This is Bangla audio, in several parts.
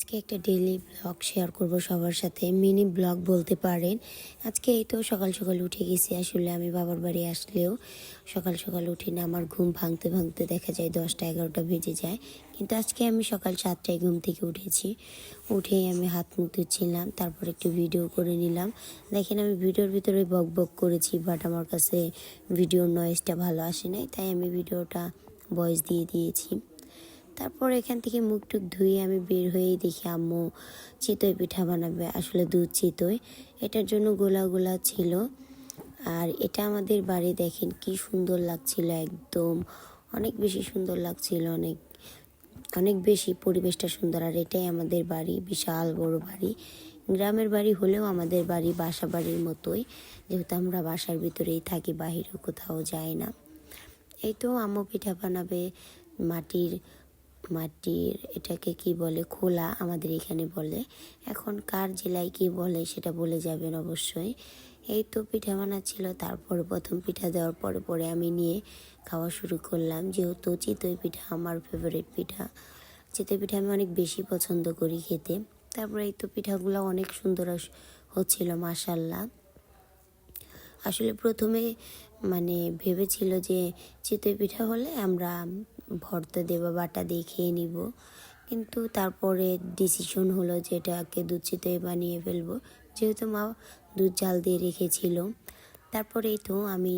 আজকে একটা ডেইলি ব্লগ শেয়ার করব সবার সাথে। মিনি ব্লগ বলতে পারেন। আজকে এই তো সকাল সকাল উঠে গেছি। আসলে আমি বাবার বাড়ি আসলেও সকাল সকাল উঠি না আমার ঘুম ভাঙতে ভাঙতে দেখা যায় দশটা এগারোটা বেজে যায়। কিন্তু আজকে আমি সকাল সাতটায় ঘুম থেকে উঠেছি। উঠেই আমি হাত মুখ ধুচ্ছিলাম তারপর একটু ভিডিও করে নিলাম। দেখেন আমি ভিডিওর ভিতরে বক বক করেছি বাট আমার কাছে ভিডিওর নয়েজটা ভালো আসে নাই, তাই আমি ভিডিওটা ভয়েস দিয়ে দিয়েছি। তারপর এখান থেকে মুখ টুক ধুয়ে আমি বের হয়েই দেখি, আম্মু, চিতই পিঠা বানাবে, আসলে দুধ চিতই। এটার জন্য গোলা গোলা ছিল। আর এটা আমাদের বাড়ি, দেখেন কি সুন্দর লাগছিল একদম। অনেক বেশি সুন্দর লাগছিল, অনেক অনেক বেশি পরিবেশটা সুন্দর। আর এটাই আমাদের বাড়ি, বিশাল বড় বাড়ি। গ্রামের বাড়ি হলেও আমাদের বাড়ি বাসা বাড়ির মতোই। যেহেতু আমরা বাসার ভিতরেই থাকি বাহিরে কোথাও যাই না। এই তো আম্মু পিঠা বানাবে, মাটির মাটির এটাকে কি বলে, খোলা আমাদের এখানে বলে। এখন কার জেলায় কি বলে সেটা বলে যাবেন অবশ্যই। এই তো পিঠা বানাচ্ছিল তারপর প্রথম পিঠা দেওয়ার পরে পরে আমি নিয়ে খাওয়া শুরু করলাম। যেহেতু চিতই পিঠা আমার ফেভারিট পিঠা, চিতই পিঠা আমি অনেক বেশি পছন্দ করি খেতে। তারপরে এই তো পিঠাগুলো অনেক সুন্দর হচ্ছিল মাসাল্লাহ আসলে প্রথমে মানে ভেবেছিল যে চিতই পিঠা হলে আমরা ভর্তা বা বাটা দিয়ে খেয়ে নিব। কিন্তু তারপরে ডিসিশন হলো যে এটাকে দুধ চিতই বানিয়ে ফেলব। যেহেতু মা দুধ জাল দিয়ে রেখেছিল, তারপরেই তো আমি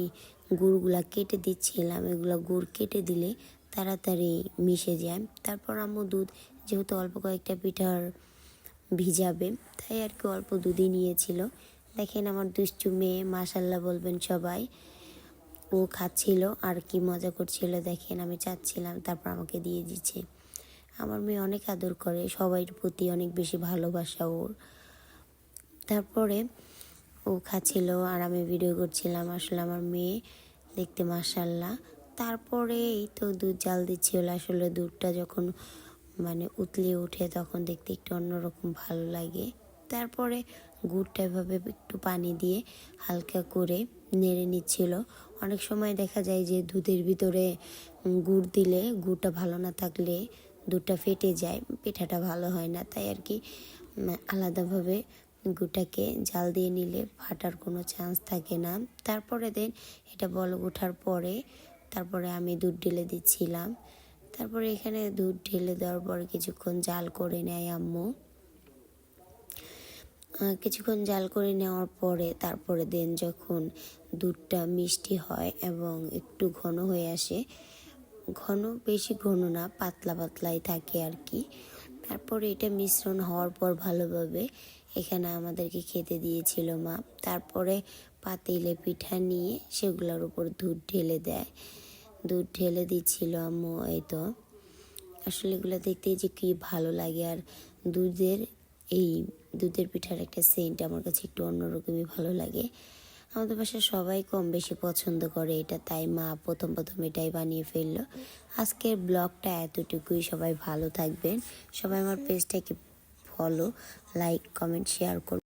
গুড়গুলা কেটে দিচ্ছিলাম। এগুলো গুড় কেটে দিলে তাড়াতাড়ি মিশে যায়। তারপর আম্মু দুধ যেহেতু অল্প কয়েকটা পিঠার ভিজাবে, তাই আর কি অল্প দুধই নিয়েছিল। দেখেন আমার দুষ্টু মেয়ে মাসাল্লাহ বলবেন সবাই। ও খাচ্ছিল আর কি মজা করছিল দেখেন, আমি চাচ্ছিলাম, তারপর আমাকে দিয়ে দিচ্ছে। আমার মেয়ে অনেক আদর করে সবাই প্রতি অনেক বেশি ভালোবাসা ওর। তারপরে ও খাচ্ছিল আর আমি ভিডিও করছিলাম, আসলে আমার মেয়ে দেখতে মাসাল্লাহ তারপরে এই তো দুধ জাল দিচ্ছিল, আসলে দুধটা যখন মানে উতলে ওঠে তখন দেখতে একটু অন্যরকম ভালো লাগে। তারপরে গুড়টা এভাবে একটু পানি দিয়ে হালকা করে নেড়ে নিচ্ছিল। অনেক সময় দেখা যায় যে দুধের ভিতরে গুড় দিলে গুড়টা ভালো না থাকলে দুধটা ফেটে যায়, পিঠাটা ভালো হয় না। তাই আর কি আলাদাভাবে গুটাকে জাল দিয়ে নিলে ফাটার কোনো চান্স থাকে না। তারপরে দেন এটা বল ওঠার পরে তারপরে আমি দুধ ঢেলে দিচ্ছিলাম। তারপরে এখানে দুধ ঢেলে দেওয়ার পরে কিছুক্ষণ জাল করে নেয় আম্মু। কিছুক্ষণ জাল করে নেওয়ার পরে তারপরে দেন যখন দুধটা মিষ্টি হয় এবং একটু ঘন হয়ে আসে, ঘন বেশি ঘন না, পাতলা পাতলাই থাকে আর কি। তারপরে এটা মিশ্রণ হওয়ার পর ভালোভাবে এখানে আমাদেরকে খেতে দিয়েছিল মা। তারপরে পাতিলে পিঠা নিয়ে সেগুলোর উপর দুধ ঢেলে দেয়। দুধ ঢেলে দিচ্ছিল আম্মু, এই তো। আসলে এগুলো দেখতে যে কি ভালো লাগে। আর দুধের এই দুধের পিঠার একটা সেন্ট আমার কাছে একটু অন্যরকমই ভালো লাগে। আমাদের বাসায় সবাই কম বেশি পছন্দ করে এটা, তাই মা প্রথম প্রথম এটাই বানিয়ে ফেলল। আজকের ব্লগটা এতটুকুই, সবাই ভালো থাকবেন। সবাই আমার পেজটাকে ফলো লাইক কমেন্ট শেয়ার করুন